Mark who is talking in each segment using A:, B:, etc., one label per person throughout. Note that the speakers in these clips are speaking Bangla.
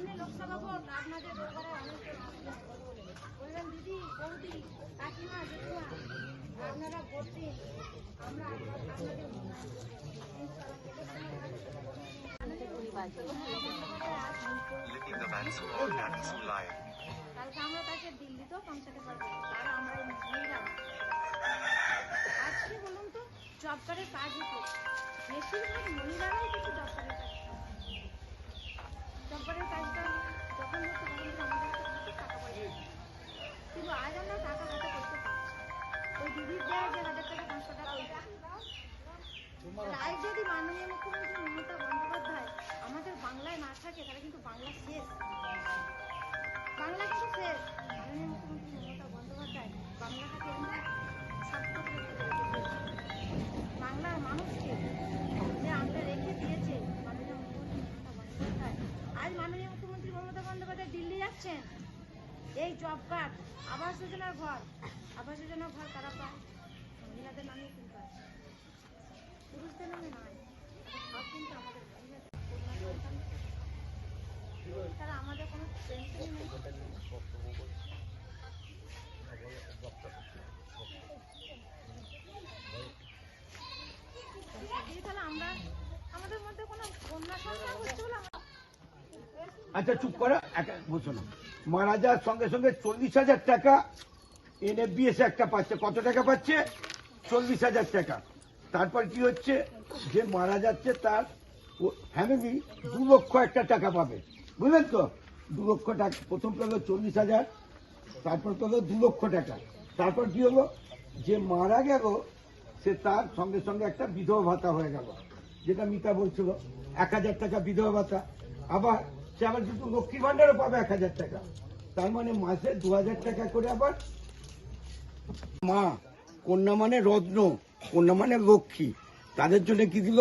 A: সামনে লোকসভা ভোট, আপনাদের আসবেন দিদি, বৌদি, কাকিমা, জেঠিমা, আপনারা ভোট আমরা আপনাদের আমরা তাকে দিল্লিতেও পৌঁছাতে পারব আর আমরা আজকে বলুন তো জব কার্ডের কাজ হতো বেশিরভাগ মহিলারাই কিন্তু জব কাজ জব কার্ডের কাজটা যখন হতো তখন আমাদের কাছে প্রচুর টাকা পয়সা কিন্তু আজ আমরা টাকা হাতে করতে পারছি ওই দিদির দেয় যে হাজার টাকা পাঁচশো টাকা ওই আজ যদি মাননীয় এই জব কার্ড আবাস যোজনার ঘর। আবাস যোজনার ঘর তারা পায়? মহিলাদের নামে কিন্তু আছে। পুরুষদের নামে নয়। কিন্তু আমাদের। তারা আমাদের কোনো টেনশনই নেই। তাহলে আমরা আমাদের মধ্যে কোনো কন্যা সন্তান হচ্ছে বলে
B: আচ্ছা চুপ করো বসো না। মারা যাওয়ার সঙ্গে সঙ্গে চল্লিশ হাজার টাকা এনএফবিএস একটা পাচ্ছে। কত টাকা পাচ্ছে? চল্লিশ হাজার টাকা। তারপর কি হচ্ছে? যে মারা যাচ্ছে তার ফ্যামিলি দু লক্ষ একটা টাকা পাবে। বুঝলেন তো? দু লক্ষ টাকা। প্রথম পেল চল্লিশ হাজার, তারপর পেল দু লক্ষ টাকা। তারপর কি হলো? যে মারা গেল, সে তার সঙ্গে সঙ্গে একটা বিধবা ভাতা হয়ে গেল, যেটা মিতা বলছিল। এক হাজার টাকা বিধবা ভাতা। আবার সে আবার কিন্তু লক্ষ্মী ভান্ডারও পাবে এক হাজার টাকা। তার মানে মাসে দু হাজার টাকা করে আবার মা, কন্যা মানে রত্ন, কন্যা মানে লক্ষ্মী। তাদের জন্য কি দিল?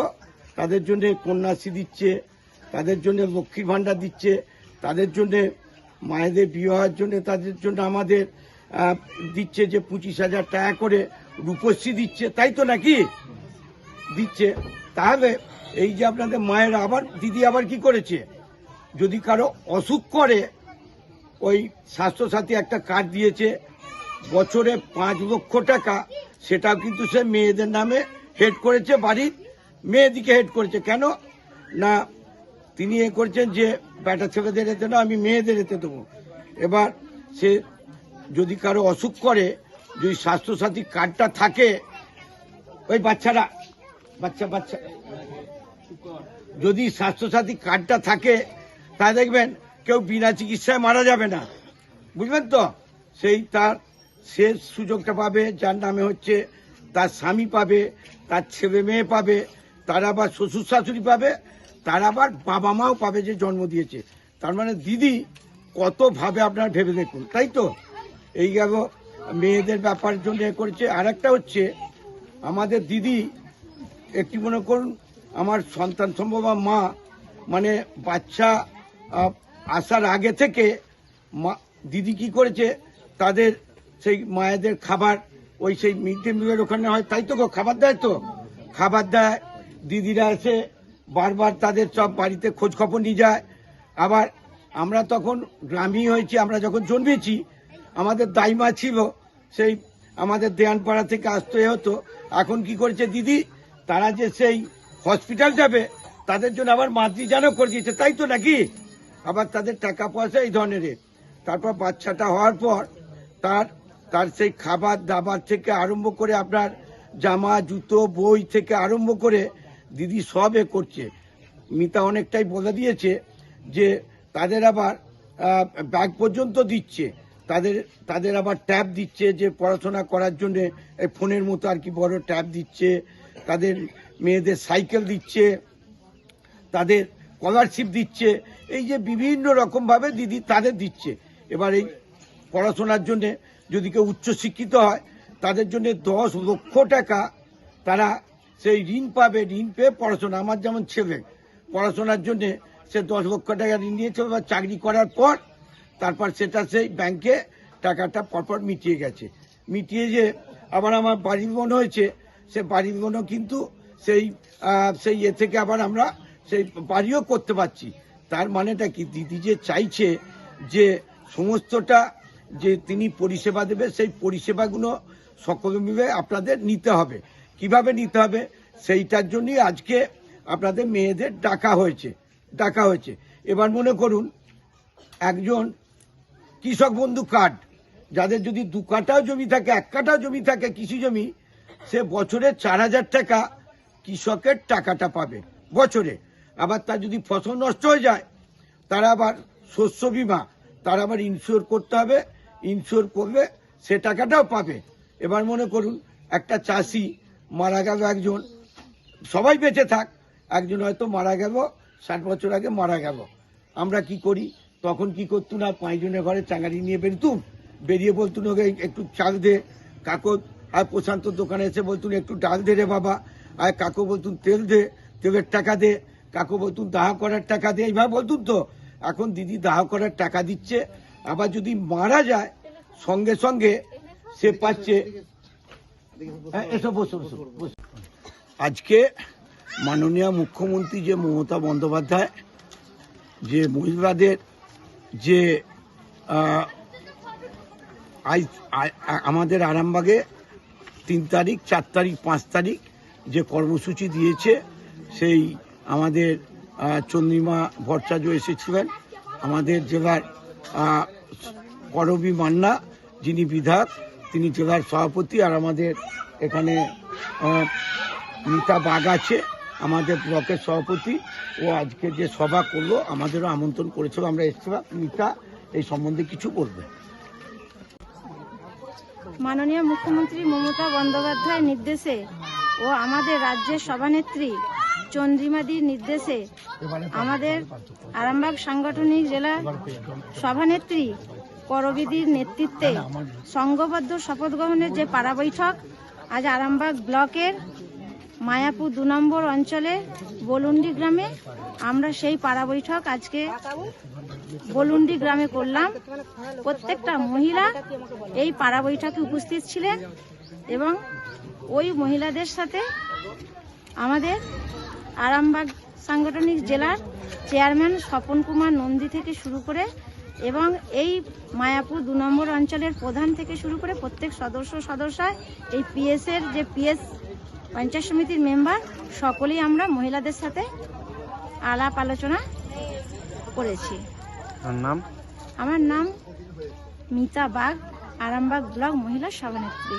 B: তাদের জন্য কন্যাশ্রী দিচ্ছে, তাদের জন্য লক্ষ্মী ভান্ডার দিচ্ছে, তাদের জন্য মায়েদের বিবাহের জন্য তাদের জন্য আমাদের দিচ্ছে যে পঁচিশ হাজার টাকা করে রূপশ্রী দিচ্ছে, তাই তো নাকি? দিচ্ছে। তাহলে এই যে আপনাদের মায়ের আবার, দিদি আবার কি করেছে? যদি কারও অসুখ করে, ওই স্বাস্থ্যসাথী একটা কার্ড দিয়েছে, বছরে পাঁচ লক্ষ টাকা, সেটাও কিন্তু সে মেয়েদের নামে হেড করেছে বাড়ির, মেয়েদিকে হেড করেছে। কেন? না, তিনি এ করছেন যে বেটা ছেলেদের এতে না, আমি মেয়েদের এতে দেবো। এবার সে যদি কারও অসুখ করে, যদি স্বাস্থ্যসাথী কার্ডটা থাকে, ওই বাচ্চারা, বাচ্চা বাচ্চা, যদি স্বাস্থ্যসাথী কার্ডটা থাকে তা দেখবেন কেউ বিনা চিকিৎসায় মারা যাবে না। বুঝলেন তো? সেই তার শেষ সুযোগটা পাবে, যার নামে হচ্ছে তার স্বামী পাবে, তার ছেলে মেয়ে পাবে, তার আবার শ্বশুর শাশুড়ি পাবে, তার আবার বাবা মাও পাবে যে জন্ম দিয়েছে। তার মানে দিদি কতভাবে আপনার ভেবে দেখুন, তাই তো? এই গেল মেয়েদের ব্যাপার জন্য এ করেছে। আর একটা হচ্ছে, আমাদের দিদি একটি মনে করুন, আমার সন্তান সম্ভব মা মানে বাচ্চা আসার আগে থেকে মা, দিদি কি করেছে? তাদের সেই মায়েদের খাবার, ওই সেই মিড ডে মিলের ওখানে হয়, তাই তো খাবার দেয় তো? খাবার দেয়, দিদিরা এসে বারবার তাদের সব বাড়িতে খোঁজ খবর নিয়ে যায়। আবার আমরা তখন গ্রামীণ হয়েছি, আমরা যখন জন্মেছি, আমাদের দাইমা ছিল, সেই আমাদের দেয়ানপাড়া থেকে আসতে হতো। এখন কি করেছে দিদি? তারা যে সেই হসপিটাল যাবে, তাদের জন্য আবার মাতৃ মাতৃযানও করে দিয়েছে, তাই তো নাকি? আবার তাদের টাকা পয়সা এই ধরনের। তারপর বাচ্চাটা হওয়ার পর তার তার সেই খাবার দাবার থেকে আরম্ভ করে আপনার জামা, জুতো, বই থেকে আরম্ভ করে দিদি সব এ করছে। মিতা অনেকটাই বলে দিয়েছে যে তাদের আবার ব্যাগ পর্যন্ত দিচ্ছে। তাদের তাদের আবার ট্যাব দিচ্ছে যে পড়াশোনা করার জন্যে এই ফোনের মতো আর কি বড় ট্যাব দিচ্ছে। তাদের মেয়েদের সাইকেল দিচ্ছে। তাদের স্কলারশিপ দিচ্ছে, এই যে বিভিন্ন রকমভাবে দিদি তাদের দিচ্ছে। এবার এই পড়াশোনার জন্য যদি কেউ উচ্চশিক্ষিত হয়, তাদের জন্য দশ লক্ষ টাকা তারা সেই ঋণ পাবে, ঋণ পেয়ে পড়াশোনা। আমার যেমন ছেলে, পড়াশোনার জন্য সে দশ লক্ষ টাকা ঋণ নিয়েছে বা চাকরি করার পর তারপর সেটা সেই ব্যাংকে টাকাটা পরপর মিটিয়ে গেছে। মিটিয়ে যে আবার আমার বাড়ির বোন হয়েছে, সে বাড়ির বোনও কিন্তু সেই সেই ইয়ে থেকে আবার আমরা সেই বাড়িও করতে পারছি। তার মানেটা কি? দিদি যে চাইছে যে সমস্তটা যে তিনি পরিষেবা দেবে, সেই পরিষেবাগুলো সকলে মিলে আপনাদের নিতে হবে। কীভাবে নিতে হবে? সেইটার জন্যই আজকে আপনাদের মেয়েদের ডাকা হয়েছে ডাকা হয়েছে। এবার মনে করুন, একজন কৃষক বন্ধু কার্ড, যাদের যদি দু কাঠাও জমি থাকে, এক কাঠাও জমি থাকে কৃষি জমি, সে বছরে চার হাজার টাকা কৃষকের টাকাটা পাবে, বছরে। আবার তার যদি ফসল নষ্ট হয়ে যায়, তারা আবার শস্য বীমা, তার আবার ইন্স্যুর করতে হবে ইন্স্যুর করলে সে টাকাটাও পাবে। এবার মনে করুন, একটা চাষি মারা গেল একজন, সবাই বেঁচে থাক, একজন হয়তো মারা গেল, ষাট বছর আগে মারা গেল। আমরা কি করি? তখন কি করতুম না পাঁচজনের ঘরে চাঙারি নিয়ে বেরতুম? বেরিয়ে বলতুন, ওকে, একটু চাল দে। কাকু, আর প্রশান্ত দোকানে এসে বলতুন, একটু ডাল দে রে বাবা। আর কাকু বলতুন, তেল দে, তেলের টাকা দে। কাকু বলতুন, দাহ করার টাকা দে এইভাবে বলতুন তো, এখন দিদি দাহ করার টাকা দিচ্ছে, আবার যদি মারা যায়, সঙ্গে সঙ্গে সে পাচ্ছে হ্যাঁ। আজকে মাননীয় মুখ্যমন্ত্রী যে মমতা বন্দ্যোপাধ্যায়, যে মহিলাদের যে আমাদের আরামবাগে তিন তারিখ, চার তারিখ, পাঁচ তারিখ যে কর্মসূচি দিয়েছে, সেই আমাদের চন্দ্রিমা ভট্টাচার্য এসেছিলেন। আমাদের জেলার করবী মান্না, যিনি বিধায়ক, তিনি জেলার সভাপতি, আর আমাদের এখানে মিতা বাগ আছে, আমাদের ব্লকের সভাপতি। ও আজকে যে সভা করল, আমাদেরও আমন্ত্রণ করেছিল, আমরা এসেছিলাম। মিতা, এই সম্বন্ধে কিছু বলবে?
A: মাননীয় মুখ্যমন্ত্রী মমতা বন্দ্যোপাধ্যায়ের নির্দেশে ও আমাদের রাজ্যের সভানেত্রী চন্দ্রিমাদির নির্দেশে আমাদের আরামবাগ সাংগঠনিক জেলা সভানেত্রী করবিদির নেতৃত্বে সংঘবদ্ধ শপথ গ্রহণের যে পাড়া বৈঠক আজ আরামবাগ ব্লকের মায়াপুর দু নম্বর অঞ্চলে বলুন্ডি গ্রামে আমরা সেই পাড়া বৈঠক আজকে বলুন্ডি গ্রামে করলাম। প্রত্যেকটা মহিলা এই পাড়া বৈঠকে উপস্থিত ছিলেন এবং ওই মহিলাদের সাথে আমাদের আরামবাগ সাংগঠনিক জেলার চেয়ারম্যান স্বপন কুমার নন্দী থেকে শুরু করে এবং এই মায়াপুর দু নম্বর অঞ্চলের প্রধান থেকে শুরু করে প্রত্যেক সদস্য সদস্য এই পিএস এর যে পিএস পঞ্চায়েত সমিতির মেম্বার সকলেই আমরা মহিলাদের সাথে আলাপ আলোচনা করেছি।
C: নাম?
A: আমার নাম মিতা বাগ আরামবাগ ব্লক মহিলা সভানেত্রী।